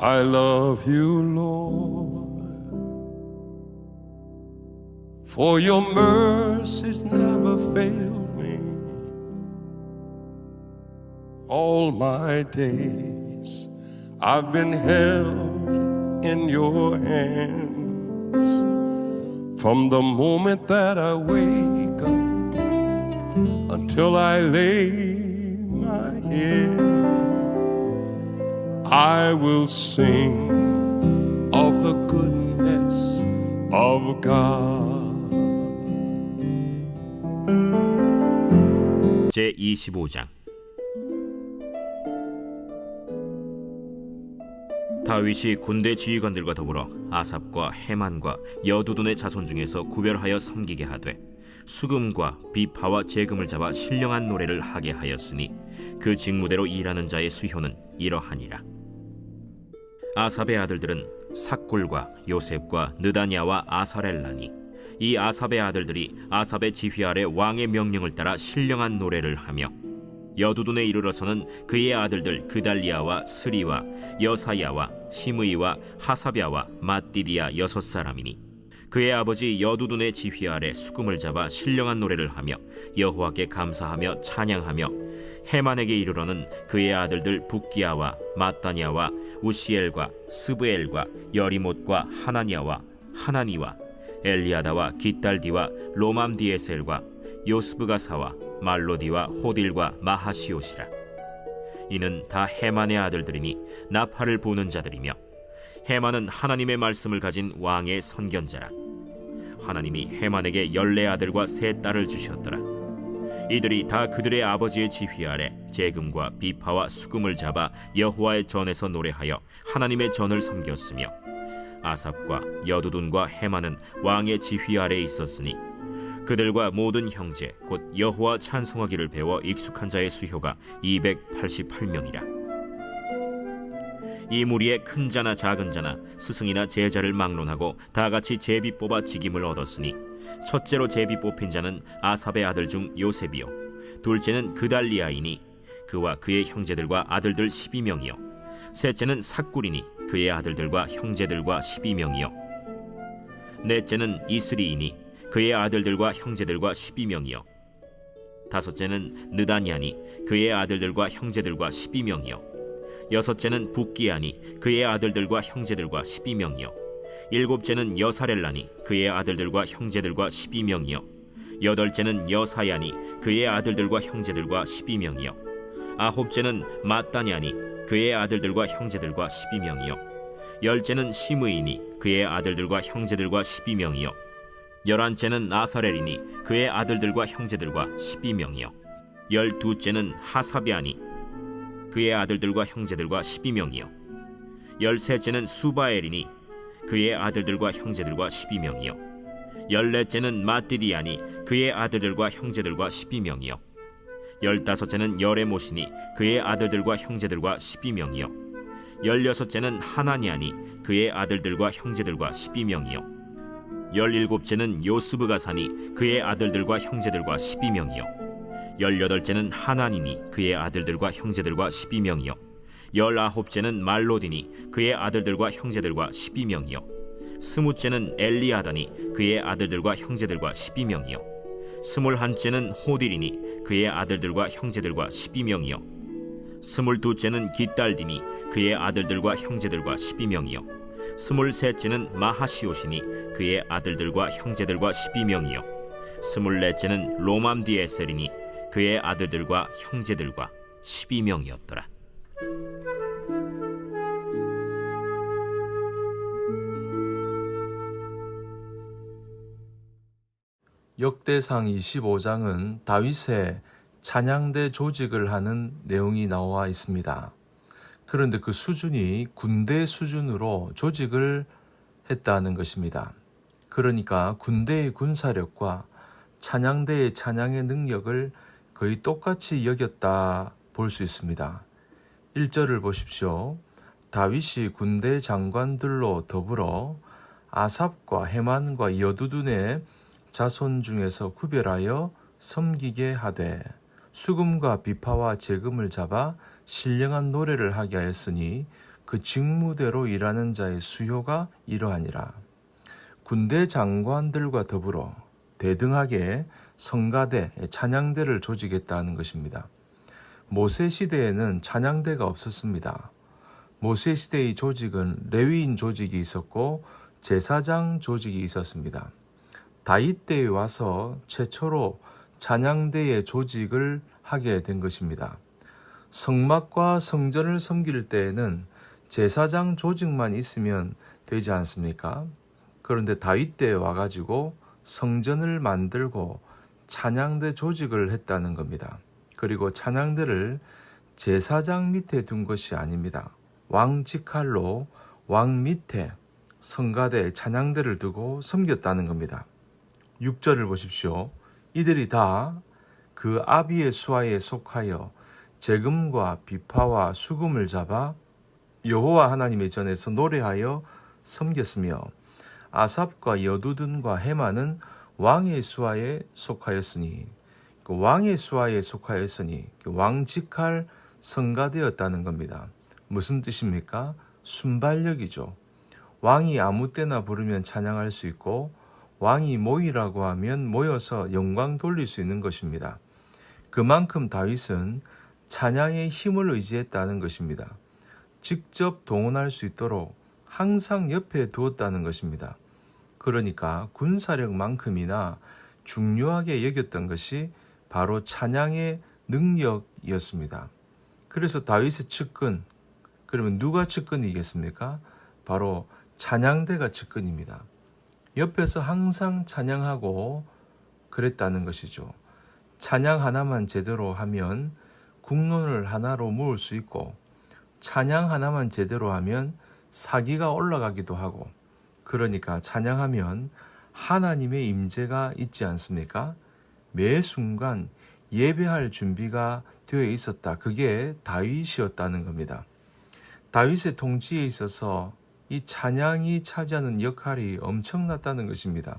I love you, Lord. For your mercies never failed me all my days. I've been held in your hands from the moment that I wake up until I lay my head. I will sing of the goodness of God. 제 25장 다윗이 군대 지휘관들과 더불어 아삽과 헤만과 여두둔의 자손 중에서 구별하여 섬기게 하되 수금과 비파와 재금을 잡아 신령한 노래를 하게 하였으니 그 직무대로 일하는 자의 수효는 이러하니라 아삽의 아들들은 삭굴과 요셉과 느다냐와 아사렐라니. 이 아삽의 아들들이 아삽의 지휘 아래 왕의 명령을 따라 신령한 노래를 하며 여두둔에 이르러서는 그의 아들들 그달리아와 스리와 여사야와 시므이와 하사랴와 마띠디아 여섯 사람이니 그의 아버지 여두둔의 지휘 아래 수금을 잡아 신령한 노래를 하며 여호와께 감사하며 찬양하며 해만에게 이르러는 그의 아들들 북기야와 마따냐와 우시엘과 스브엘과 여리못과 하나냐와 하나니와 엘리아다와 깃달디와 로맘디에셀과 요스브가사와 말로디와 호딜과 마하시옷이라. 이는 다 해만의 아들들이니 나팔을 부는 자들이며 해만은 하나님의 말씀을 가진 왕의 선견자라. 하나님이 해만에게 열네 아들과 세 딸을 주셨더라 이들이 다 그들의 아버지의 지휘 아래 재금과 비파와 수금을 잡아 여호와의 전에서 노래하여 하나님의 전을 섬겼으며 아삽과 여두둔과 해만은 왕의 지휘 아래 있었으니 그들과 모든 형제 곧 여호와 찬송하기를 배워 익숙한 자의 수효가 288명이라. 이 무리에 큰 자나 작은 자나 스승이나 제자를 막론하고 다 같이 제비 뽑아 직임을 얻었으니 첫째로 제비 뽑힌 자는 아삽의 아들 중 요셉이요. 둘째는 그달리아이니 그와 그의 형제들과 아들들 12명이요. 셋째는 삭구리니 그의 아들들과 형제들과 12명이요. 넷째는 이스리이니 그의 아들들과 형제들과 12명이요. 다섯째는 느다냐니 그의 아들들과 형제들과 12명이요. 여섯째는 북기아니 그의 아들들과 형제들과 12명이요 일곱째는 여사렐라니 그의 아들들과 형제들과 12명이요. 여덟째는 여사야니 그의 아들들과 형제들과 12명이요. 아홉째는 마따냐니 그의 아들들과 형제들과 12명이요. 열째는 시므이니 그의 아들들과 형제들과 12명이요. 열한째는 아사렐이니 그의 아들들과 형제들과 12명이요. 열두째는 하사비아니 그의 아들들과 형제들과 12명이요. 열셋째는 수바엘이니 그의 아들들과 형제들과 12명이요. 열넷째는 마띠디아니 그의 아들들과 형제들과 12명이요. 열다섯째는 여레모시니 그의 아들들과 형제들과 12명이요. 열여섯째는 하나니아니 그의 아들들과 형제들과 12명이요. 열일곱째는 요스브가사니 그의 아들들과 형제들과 12명이요. 열여덟째는 하나니니 그의 아들들과 형제들과 12명이요 열아홉째는 말로디니 그의 아들들과 형제들과 12명이요. 스무째는 엘리아다니 그의 아들들과 형제들과 12명이요. 스물한째는 호딜이니 그의 아들들과 형제들과 12명이요. 스물두째는 깃달디니 그의 아들들과 형제들과 12명이요. 스물셋째는 마하시오시니 그의 아들들과 형제들과 12명이요. 스물넷째는 로맘디에셀이니 그의 아들들과 형제들과 12명이었더라 역대상 25장은 다윗의 찬양대 조직을 하는 내용이 나와 있습니다. 그런데 그 수준이 군대 수준으로 조직을 했다는 것입니다. 그러니까 군대의 군사력과 찬양대의 찬양의 능력을 거의 똑같이 여겼다 볼 수 있습니다. 1절을 보십시오. 다윗이 군대 장관들로 더불어 아삽과 헤만과 여두둔의 자손 중에서 구별하여 섬기게 하되 수금과 비파와 재금을 잡아 신령한 노래를 하게 하였으니 그 직무대로 일하는 자의 수요가 이러하니라. 군대 장관들과 더불어 대등하게 성가대, 찬양대를 조직했다는 것입니다. 모세 시대에는 찬양대가 없었습니다. 모세 시대의 조직은 레위인 조직이 있었고 제사장 조직이 있었습니다. 다윗 때에 와서 최초로 찬양대의 조직을 하게 된 것입니다. 성막과 성전을 섬길 때에는 제사장 조직만 있으면 되지 않습니까? 그런데 다윗 때에 와가지고 성전을 만들고 찬양대 조직을 했다는 겁니다. 그리고 찬양대를 제사장 밑에 둔 것이 아닙니다. 왕 직할로 왕 밑에 성가대 찬양대를 두고 섬겼다는 겁니다. 6절을 보십시오. 이들이 다 그 아비의 수하에 속하여 재금과 비파와 수금을 잡아 여호와 하나님의 전에서 노래하여 섬겼으며 아삽과 여두둔과 해마는 왕의 수하에 속하였으니 그 왕의 수하에 속하였으니 그 왕직할 성가되었다는 겁니다. 무슨 뜻입니까? 순발력이죠. 왕이 아무 때나 부르면 찬양할 수 있고 왕이 모이라고 하면 모여서 영광 돌릴 수 있는 것입니다. 그만큼 다윗은 찬양의 힘을 의지했다는 것입니다. 직접 동원할 수 있도록 항상 옆에 두었다는 것입니다. 그러니까 군사력만큼이나 중요하게 여겼던 것이 바로 찬양의 능력이었습니다. 그래서 다윗의 측근, 그러면 누가 측근이겠습니까? 바로 찬양대가 측근입니다. 옆에서 항상 찬양하고 그랬다는 것이죠. 찬양 하나만 제대로 하면 국론을 하나로 모을 수 있고 찬양 하나만 제대로 하면 사기가 올라가기도 하고 그러니까 찬양하면 하나님의 임재가 있지 않습니까? 매 순간 예배할 준비가 되어 있었다. 그게 다윗이었다는 겁니다. 다윗의 통치에 있어서 이 찬양이 차지하는 역할이 엄청났다는 것입니다.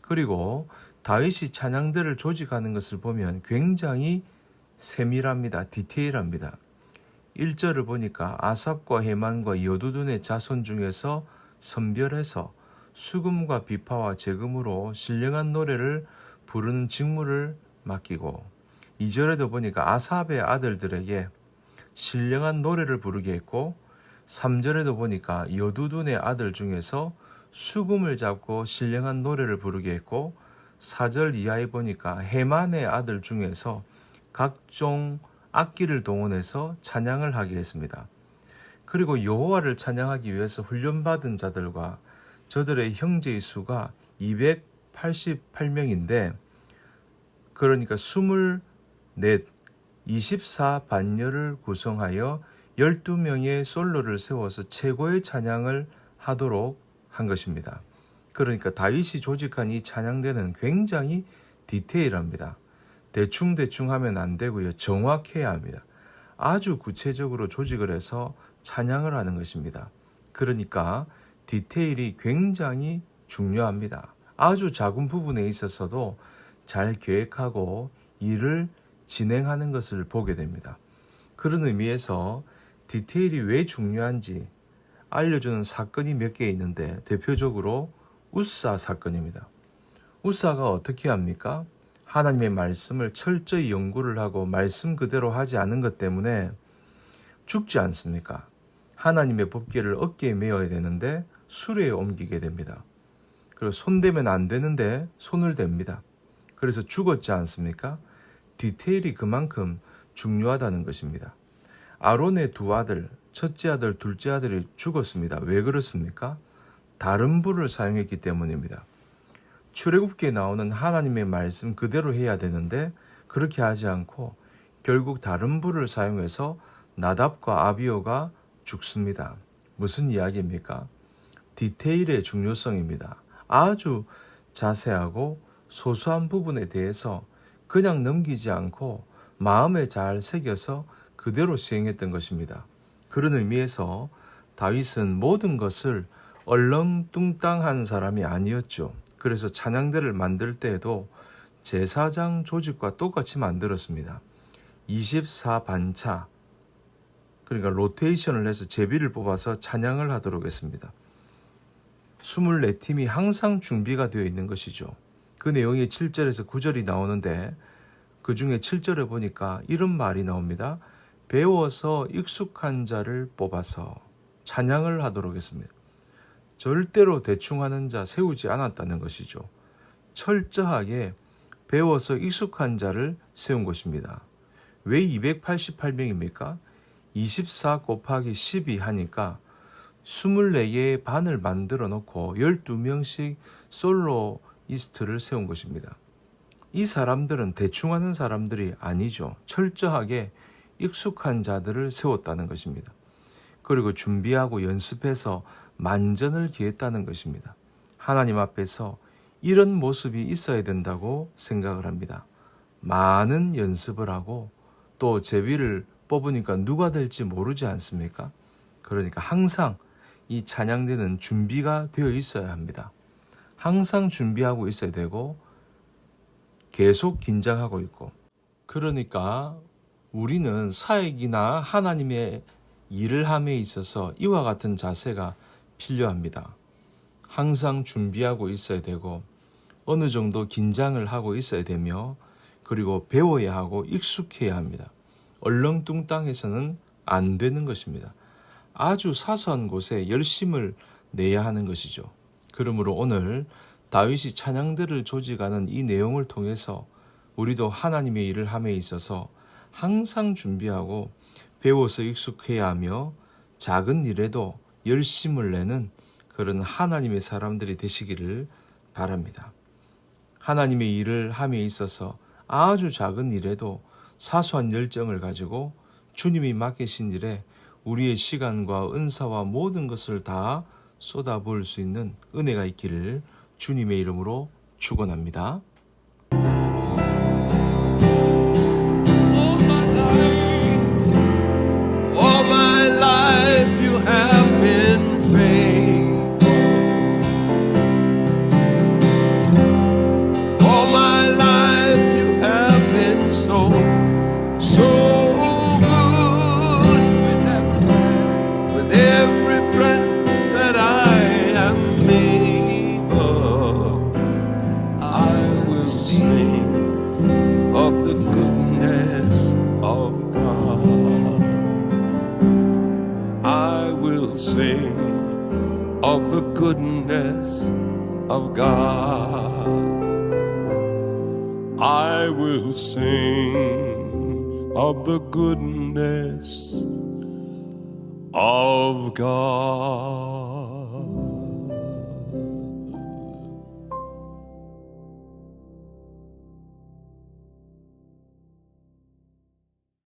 그리고 다윗이 찬양들을 조직하는 것을 보면 굉장히 세밀합니다. 디테일합니다. 1절을 보니까 아삽과 해만과 여두둔의 자손 중에서 선별해서 수금과 비파와 재금으로 신령한 노래를 부르는 직무를 맡기고 2절에도 보니까 아삽의 아들들에게 신령한 노래를 부르게 했고 3절에도 보니까 여두둔의 아들 중에서 수금을 잡고 신령한 노래를 부르게 했고 4절 이하에 보니까 해만의 아들 중에서 각종 악기를 동원해서 찬양을 하게 했습니다. 그리고 여호와를 찬양하기 위해서 훈련받은 자들과 저들의 형제의 수가 288명인데 그러니까 24, 24반열을 구성하여 12명의 솔로를 세워서 최고의 찬양을 하도록 한 것입니다. 그러니까 다윗이 조직한 이 찬양대는 굉장히 디테일합니다. 대충대충 하면 안 되고요. 정확해야 합니다. 아주 구체적으로 조직을 해서 찬양을 하는 것입니다. 그러니까 디테일이 굉장히 중요합니다. 아주 작은 부분에 있어서도 잘 계획하고 일을 진행하는 것을 보게 됩니다. 그런 의미에서 디테일이 왜 중요한지 알려주는 사건이 몇 개 있는데 대표적으로 우사 사건입니다. 우사가 어떻게 합니까? 하나님의 말씀을 철저히 연구를 하고 말씀 그대로 하지 않은 것 때문에 죽지 않습니까? 하나님의 법계를 어깨에 메어야 되는데 수레에 옮기게 됩니다. 그리고 손대면 안 되는데 손을 댑니다. 그래서 죽었지 않습니까? 디테일이 그만큼 중요하다는 것입니다. 아론의 두 아들, 첫째 아들, 둘째 아들이 죽었습니다. 왜 그렇습니까? 다른 불을 사용했기 때문입니다. 출애굽기에 나오는 하나님의 말씀 그대로 해야 되는데 그렇게 하지 않고 결국 다른 불을 사용해서 나답과 아비오가 죽습니다. 무슨 이야기입니까? 디테일의 중요성입니다. 아주 자세하고 소소한 부분에 대해서 그냥 넘기지 않고 마음에 잘 새겨서 그대로 시행했던 것입니다. 그런 의미에서 다윗은 모든 것을 얼렁뚱땅한 사람이 아니었죠. 그래서 찬양대를 만들 때에도 제사장 조직과 똑같이 만들었습니다. 24반차 그러니까 로테이션을 해서 제비를 뽑아서 찬양을 하도록 했습니다. 24팀이 항상 준비가 되어 있는 것이죠. 그 내용이 7절에서 9절이 나오는데 그 중에 7절에 보니까 이런 말이 나옵니다. 배워서 익숙한 자를 뽑아서 찬양을 하도록 했습니다. 절대로 대충 하는 자 세우지 않았다는 것이죠. 철저하게 배워서 익숙한 자를 세운 것입니다. 왜 288명입니까? 24 곱하기 12 하니까 24개의 반을 만들어 놓고 12명씩 솔로 이스트를 세운 것입니다. 이 사람들은 대충 하는 사람들이 아니죠. 철저하게 익숙한 자들을 세웠다는 것입니다. 그리고 준비하고 연습해서 만전을 기했다는 것입니다. 하나님 앞에서 이런 모습이 있어야 된다고 생각을 합니다. 많은 연습을 하고 또 제비를 뽑으니까 누가 될지 모르지 않습니까? 그러니까 항상 이 찬양대는 준비가 되어 있어야 합니다. 항상 준비하고 있어야 되고 계속 긴장하고 있고 그러니까 우리는 사역이나 하나님의 일을 함에 있어서 이와 같은 자세가 필요합니다. 항상 준비하고 있어야 되고 어느 정도 긴장을 하고 있어야 되며 그리고 배워야 하고 익숙해야 합니다. 얼렁뚱땅해서는 안 되는 것입니다. 아주 사소한 곳에 열심을 내야 하는 것이죠. 그러므로 오늘 다윗이 찬양들을 조직하는 이 내용을 통해서 우리도 하나님의 일을 함에 있어서 항상 준비하고 배워서 익숙해야 하며 작은 일에도 열심을 내는 그런 하나님의 사람들이 되시기를 바랍니다. 하나님의 일을 함에 있어서 아주 작은 일에도 사소한 열정을 가지고 주님이 맡기신 일에 우리의 시간과 은사와 모든 것을 다 쏟아부을 수 있는 은혜가 있기를 주님의 이름으로 축원합니다. Of the goodness of God. I will sing of the goodness of God.